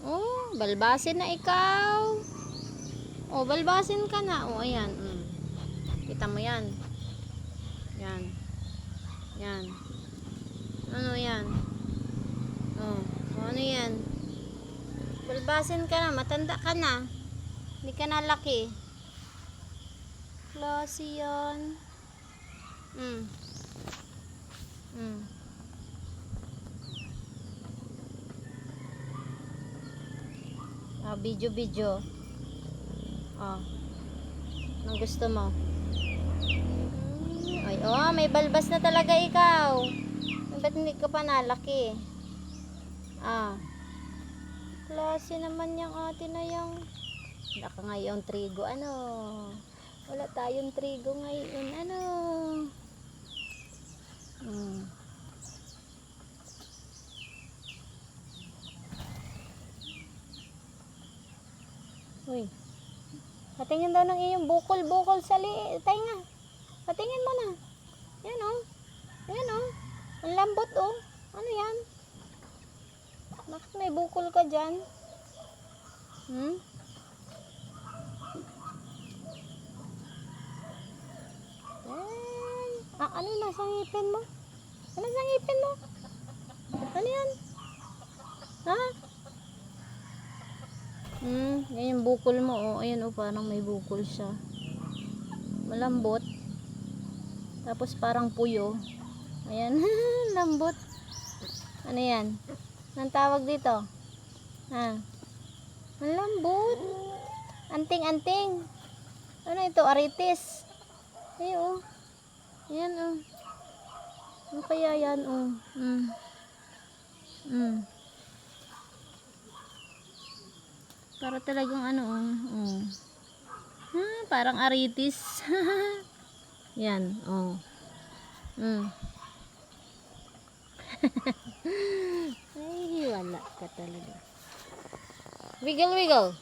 Oh, balbasin na ikaw. Oh, balbasin ka na. Oh, ayan. Mm. Kita mo yan. Yan. Yan. Ano yan? Oh, oh, ano yan? Balbasin ka na. Matanda ka na. Hindi ka na laki. Klase yan. Mm. Ah, video video. Oh. Anong gusto mo? Ay, oh, may balbas na talaga ikaw. Ba't hindi ka pa nalaki? Ah. Klase naman yung ate na yung... Wala ngayon trigo. Ano? Wala tayong trigo ngayon. Ano? Hmm. Uy. Patingin daw ng iyong bukol-bukol sa li tainga. Patingin mo na. Yan oh. Yan oh. Ang lambot oh. Ano yan? Bakit may bukol ka dyan? Hmm? Ay, ah, ano na sa ngipin mo? Ano sa ngipin mo? Ano yan? Ha? Hmm, yan yung bukol mo. Oh. Ayan oh, parang may bukol siya. Malambot. Tapos parang puyo. Ayan, lambot. Ano yan? Anong tawag dito? Ha? Malambot. Anting-anting. Ano ito? Aritis. Ay, oh. Ayan, oh. Ano kaya yan, oh? Mm. Mm. Para talagang ano, oh. oh. Ha, parang aritis. yan, oh. Mm. Ay, wala ka talaga. Wiggle, wiggle.